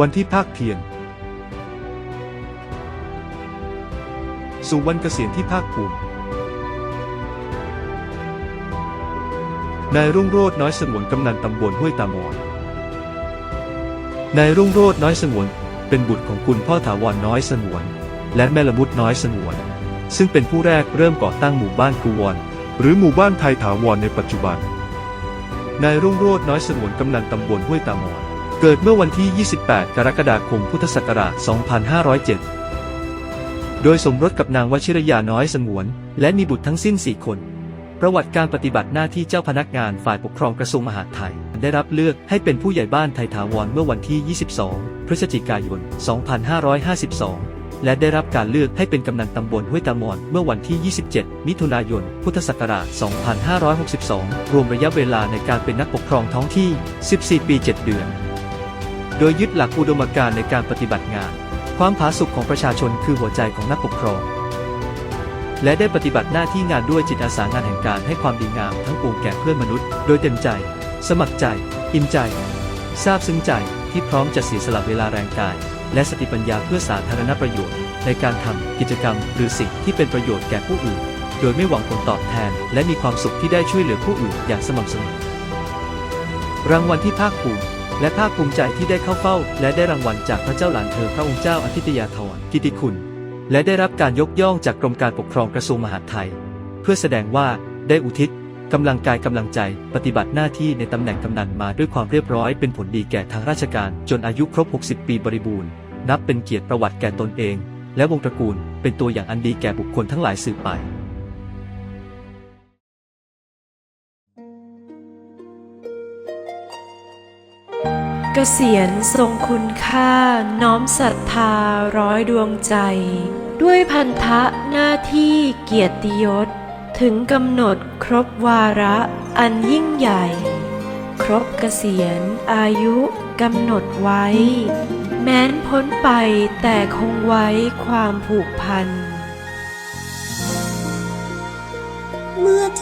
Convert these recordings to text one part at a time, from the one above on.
วันที่ภาคเพียรสู่วันเกษียณที่ภาคภูมิ นายรุ่งโรจน์น้อยสงวนกำนันตำบลห้วยตามอน นายรุ่งโรจน์น้อยสงวนเป็นบุตรของคุณพ่อถาวรน้อยสงวน และแม่ละมุดน้อยสงวน ซึ่งเป็นผู้แรกเริ่มก่อตั้งหมู่บ้านกูวรหรือหมู่บ้านไทยถาวรในปัจจุบัน นายรุ่งโรจน์น้อยสงวนกำนันตำบลห้วยตามอน เกิดเมื่อวันที่ 28 กรกฎาคม พุทธศักราช 2507 โดยสมรสกับนางวชิรยาน้อยสงวน และมีบุตรทั้งสิ้น 4 คน ประวัติการปฏิบัติหน้าที่เจ้าพนักงานฝ่ายปกครองกระทรวงมหาดไทย ได้รับเลือกให้เป็นผู้ใหญ่บ้านไทยถาวรเมื่อวันที่ 22 พฤศจิกายน 2552และได้รับการเลือกให้เป็นกำนันตำบลห้วยตามอนเมื่อวันที่ 27 มิถุนายน พุทธศักราช 2562 รวมระยะเวลาในการเป็นนักปกครองท้องที่ 14 ปี 7 เดือน โดยยึดหลักอุดมการณ์ในการปฏิบัติงาน ความผาสุกของประชาชนคือหัวใจของนักปกครอง และได้ปฏิบัติหน้าที่งานด้วยจิตอาสางานแห่งการให้ความดีงามทั้งปวงแก่เพื่อนมนุษย์ โดยเต็มใจ สมัครใจ อิ่มใจทราบซึ้งใจที่พร้อมจะเสียสละเวลาแรงกาย และสติปัญญาเพื่อสาธารณประโยชน์ ในการทำกิจกรรม หรือสิ่งที่เป็นประโยชน์แก่ผู้อื่น โดยไม่หวังผลตอบแทน และมีความสุขที่ได้ช่วยเหลือผู้อื่นอย่างสม่ำเสมอรางวัลที่ภาคภูมิ และภาคภูมิใจที่ได้เข้าเฝ้า และได้รางวัลจากพระเจ้าหลานเธอพระองค์เจ้าอาทิตยาธรกิติคุณ และได้รับการยกย่องจากกรมการปกครองกระทรวงมหาดไทย เพื่อแสดงว่าได้อุทิศกำลังกายกำลังใจปฏิบัติหน้าที่ในตำแหน่งกำนันมาด้วยความเรียบร้อยเป็นผลดีแก่ทางราชการจนอายุครบ 60 ปีบริบูรณ์ นับเป็นเกียรติประวัติแก่ตนเอง และวงตระกูลเป็นตัวอย่างอันดีแก่บุคคลทั้งหลายสืบไป เกษียณทรงคุณค่าน้อมศรัทธาร้อยดวงใจ ด้วยพันธะหน้าที่เกียรติยศ ถึงกำหนดครบวาระอันยิ่งใหญ่ ครบเกษียณอายุกำหนดไว้ แม้นพ้นไปแต่คงไว้ความผูกพัน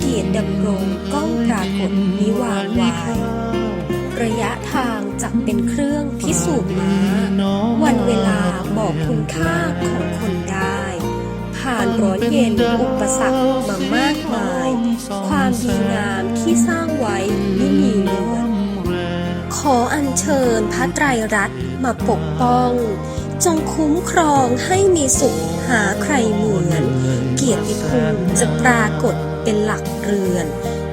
เกียรติดำรงก้องปรากฏนิวางวายระยะทางจะเป็นเครื่องพิสูจน์มาวันเวลาบอกคุณค่าของคนได้ ผ่านร้อนเย็นอุปสรรคมามากมาย ความดีงามที่สร้างไว้ไม่มีเลือนขออัญเชิญพระไตรรัตน์มาปกป้อง จงคุ้มครองให้มีสุขหาใครเหมือน เกียรติภูมิจะปรากฏเป็นหลักเรือน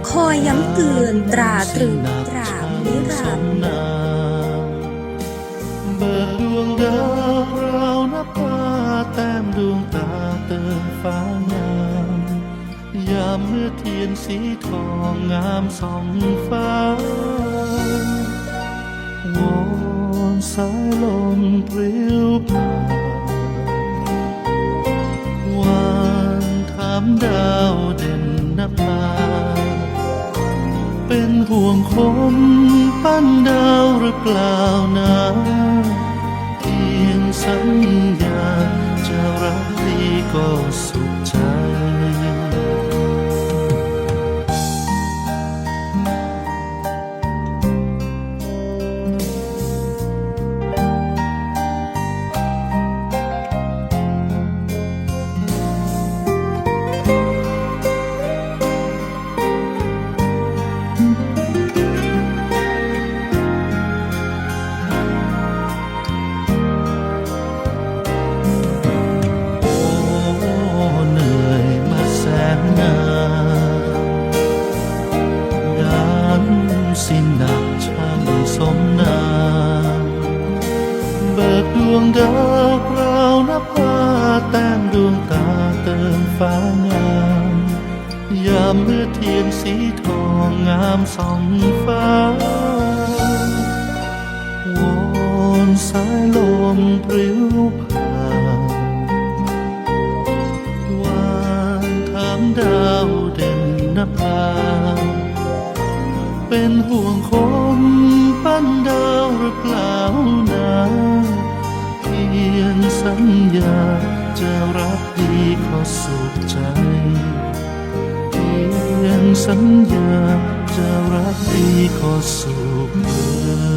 คอยย้ำเตือนตราตรึงตราบนิรันดร์เบิกดวงดาวเรานับว่าแต้มดวงตาเติมฟ้างามยามเมื่อเทียนสีทองงามส่องฟ้าวอน สายลมปลิวผ่านวานถามดาวเด่นนภาเป็นห่วงคนปั้นดาวหรือเปล่านะเพียงสัญญาจะรักดีก็สุข วงดาวเปล่านับว่าแต้มดวงตาเติมฟ้างามยามเมื่อเทียนสีทองงามส่องฟ้าวอนสายลมปลิวผ่านดาวเด่นนภาเป็นห่วงคนปั้นดาวหรือเปล่า ญญาจะรักดีขอสุขใจเพียงสัญญาจะรักดีขอสุขเอ่